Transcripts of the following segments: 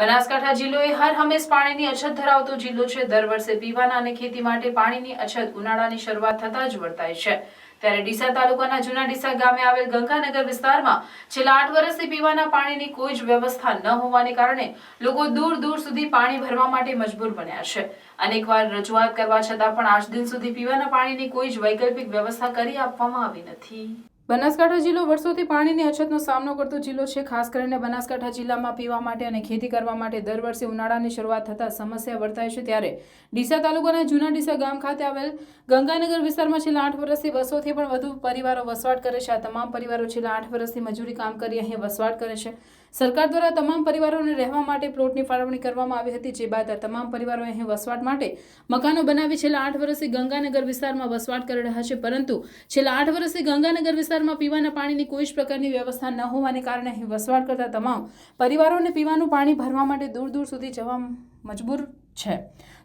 બનાસકાંઠા જિલ્લો એ હર હંમેશ પાણીની અછત ધરાવતો જિલ્લો છે. દર વર્ષે પીવાના અને ખેતી માટે પાણીની અછત ઉનાળાની શરૂઆત થતાં જ વર્તાય છે. ત્યારે ડીસા તાલુકાના જૂના ડીસા ગામે આવેલ ગંગાનગર વિસ્તારમાં છેલ્લા આઠ વર્ષથી પીવાના પાણીની કોઈ જ વ્યવસ્થા ન હોવાને કારણે લોકો દૂર દૂર સુધી પાણી ભરવા માટે મજબૂર બન્યા છે. અનેકવાર રજૂઆત કરવા છતાં પણ આજ દિન સુધી પીવાના પાણીની કોઈ જ વૈકલ્પિક વ્યવસ્થા કરી આપવામાં આવી નથી. બનાસકાંઠા જિલ્લો વર્ષોથી પાણીની અછતનો સામનો કરતો જિલ્લો છે. ખાસ કરીને બનાસકાંઠા જિલ્લામાં પીવા માટે અને ખેતી કરવા માટે દર વર્ષે ઉનાળાની શરૂઆત થતાં સમસ્યા વર્તાય છે. ત્યારે ડીસા તાલુકાના જૂના ડીસા ગામ ખાતે આવેલ ગંગાનગર વિસ્તારમાં છેલ્લા આઠ વર્ષથી બસોથી પણ વધુ પરિવારો વસવાટ કરે છે. આ તમામ પરિવારો છેલ્લા આઠ વર્ષથી મજૂરી કામ કરી અહીં વસવાટ કરે છે. સરકાર દ્વારા તમામ પરિવારોને રહેવા માટે પ્લોટની ફાળવણી કરવામાં આવી હતી, જે બાદ આ તમામ પરિવારો અહીં વસવાટ માટે મકાનો બનાવી છેલ્લા આઠ વર્ષથી ગંગાનગર વિસ્તારમાં વસવાટ કરી રહ્યા છે. પરંતુ છેલ્લા આઠ વર્ષથી ગંગાનગર વિસ્તારમાં પીવાના પાણીની કોઈ જ પ્રકારની વ્યવસ્થા ન હોવાને કારણે અહીં વસવાટ કરતા તમામ પરિવારોને પીવાનું પાણી ભરવા માટે દૂર દૂર સુધી જવા મજબૂર છે.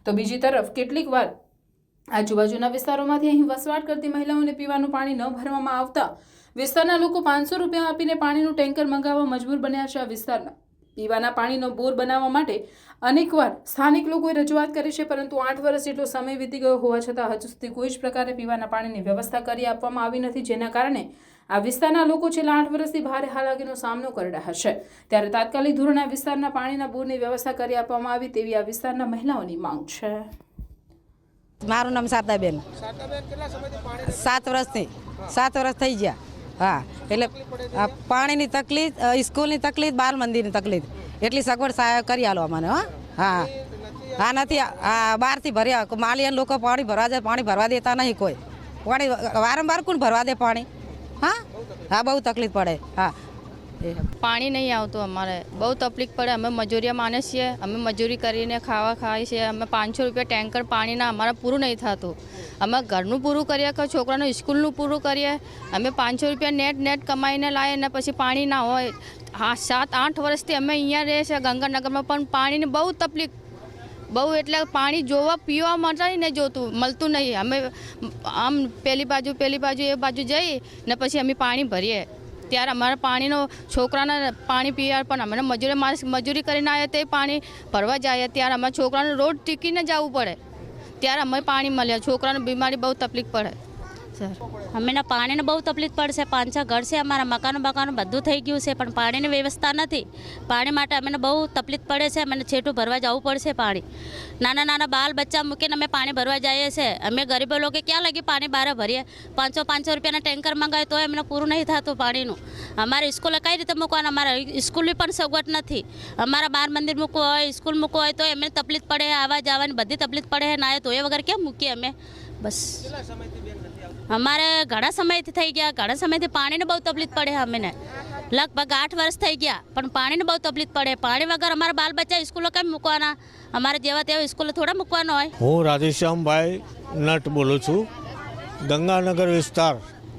તો બીજી તરફ કેટલીક વાર આજુબાજુના વિસ્તારોમાંથી અહીં વસવાટ કરતી મહિલાઓને પીવાનું પાણી ન ભરવામાં આવતા વિસ્તારના લોકો પાંચસો રૂપિયા આપીને પાણીનું ટેન્કર મંગાવવા મજબૂર બન્યા છે આ વિસ્તારના. પીવાના પાણીનો બોર બનાવવા માટે અનેકવાર સ્થાનિક લોકોએ રજૂઆત કરી છે પરંતુ આઠ વર્ષ જેટલો સમય વીતી ગયો હોવા છતાં હજુ સુધી કોઈ જ પ્રકારે પીવાના પાણીની વ્યવસ્થા કરી આપવામાં આવી નથી જેના કારણે આ વિસ્તારના લોકો છેલ્લા આઠ વર્ષથી ભારે હાલાકીનો સામનો કરી રહ્યા છે. ત્યારે તાત્કાલિક ધોરણે આ વિસ્તારના પાણીના બોરની વ્યવસ્થા કરી આપવામાં આવી તેવી આ વિસ્તારના મહિલાઓની માંગ છે. મારું નામ સાતાબેન. સાત વર્ષથી સાત વર્ષ થઈ ગયા. હા, એટલે પાણીની તકલીફ સ્કૂલની તકલીફ બાલ મંદિરની તકલીફ. એટલી સગવડ સાહેબ કરી આલો અમને હો. હા. હા, નથી, હા, બહારથી ભર્યા. માલિયા લોકો પાણી ભરવા જાય, પાણી ભરવા દેતા નહીં કોઈ. પાણી, વારંવાર કોણ ભરવા દે પાણી? હા? હા, બહુ તકલીફ પડે. હા. પાણી નહીં આવતું અમારે. બહુ તકલીફ પડે. અમે મજૂરિયા માણસ છીએ. અમે મજૂરી કરીને ખાવા ખાઈએ છીએ. અમે પાંચસો રૂપિયા ટેન્કર પાણીના અમારા પૂરું નહીં થતું. અમે ઘરનું પૂરું કરીએ કે છોકરાનું સ્કૂલનું પૂરું કરીએ? અમે પાંચસો રૂપિયા નેટ નેટ કમાઈને લાવીએ ને પછી પાણી ના હોય. હા, સાત આઠ વર્ષથી અમે અહીંયા રહીએ છીએ ગંગાનગરમાં પણ પાણીની બહુ તકલીફ. બહુ એટલે પાણી જોવા પીવા માટે ને જોતું. મળતું નહીં. અમે, આમ પેલી બાજુ પેલી બાજુ, એ બાજુ જઈ ને પછી અમે પાણી ભરીએ. ત્યારે અમારા પાણીનો છોકરાને પાણી પીવા પણ અમને મજૂરી માણસ મજૂરી કરીને આવ્યા તે પાણી ભરવા જાય ત્યારે અમારા છોકરાને રોડ ટીકીને જવું પડે. ત્યારે અમે પાણી મળ્યા છોકરાને બીમારી બહુ તકલીફ પડે. સર. અમને પાણીને બહુ તકલીફ પડશે. પાંચ છ ઘર છે, અમારા મકાનો મકાનો બધું થઈ ગયું છે, પણ પાણીની વ્યવસ્થા નથી. પાણી માટે અમને બહુ તકલીફ પડે છે, અમને છેટું ભરવા જવું પડશે પાણી. નાના નાના બાલ બચ્ચા મૂકીને અમે પાણી ભરવા જઈએ છીએ અમે ગરીબો લોકો ક્યાં લગી પાણી બહાર ભરીએ? પાંચસો પાંચસો રૂપિયાના ટેન્કર મંગાવે તોય અમને પૂરું નહીં થતું પાણીનું. અમારે સ્કૂલે કઈ રીતે મૂકવાનું? અમારા સ્કૂલની પણ સગવડ નથી. અમારા બાર મંદિર મૂકવું હોય, સ્કૂલ મૂકવું હોય તો એમને તકલીફ પડે આવવા જવાની બધી તકલીફ પડે, ના તો એ વગર કેમ મૂકીએ અમે? બસ. અમારે ઘણા સમયથી થઈ ગયા. ઘણા સમયથી પાણીને બહુ તકલીફ પડે અમને. લગભગ આઠ વર્ષ થઈ ગયા, પણ પાણીને બહુ તકલીફ પડે. પાણી વગર અમારા બાલ બચ્ચા સ્કૂલો કેમ મૂકવાના? અમારે જેવા તેવા સ્કૂલો થોડા મૂકવાનો હોય. હું રાધેશ્યામભાઈ નટ બોલું છું. ગંગાનગર વિસ્તાર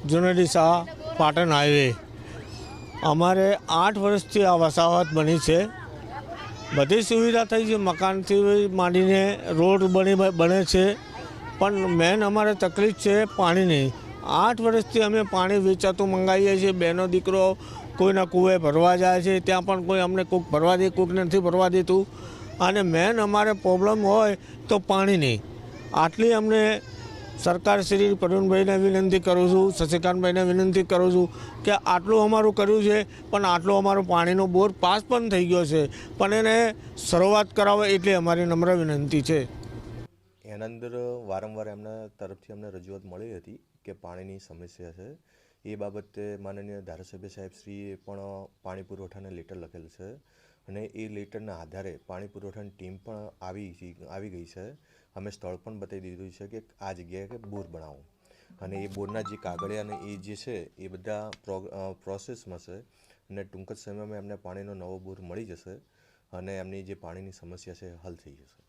જુનેડીસા પાટણ હાઈવે. અમારે આઠ વર્ષથી આ વસાહત બની છે. બધી સુવિધા થઈ છે. મકાનથી માંડીને રોડ બની બને છે. પણ મેન અમારે તકલીફ છે પાણીની. આઠ વર્ષથી અમે પાણી વેચાતું મંગાવીએ છીએ. બેનો દીકરો કોઈના કૂવે ભરવા જાય છે, ત્યાં પણ કોઈ અમને કોઈક ભરવા દે કોઈક નથી ભરવા દેતું. અને મેન અમારે પ્રોબ્લેમ હોય તો પાણીની. આટલી અમને સરકાર શ્રી પ્રવીણભાઈને વિનંતી કરું છું, શશિકાંતભાઈને વિનંતી કરું છું કે આટલું અમારું કર્યું છે, પણ આટલું અમારું પાણીનો બોર પાસ પણ થઈ ગયો છે. પણ એને શરૂઆત કરાવે એટલી અમારી નમ્ર વિનંતી છે. એના અંદર વારંવાર એમના તરફથી અમને રજૂઆત મળી હતી કે પાણીની સમસ્યા છે. એ બાબતે માનનીય ધારાસભ્ય સાહેબ શ્રીએ પણ પાણી પુરવઠાને લેટર લખેલ છે અને એ લેટરના આધારે પાણી પુરવઠાની ટીમ પણ આવી આવી ગઈ છે. અમે સ્થળ પણ બતાવી દીધું છે કે આ જગ્યાએ કે બોર બનાવો. અને એ બોરના જે કાગળિયા અને એ જે છે એ બધા પ્રોસેસમાં છે અને ટૂંક જ સમયમાં એમને પાણીનો નવો બોર મળી જશે અને એમની જે પાણીની સમસ્યા છે હલ થઈ જશે.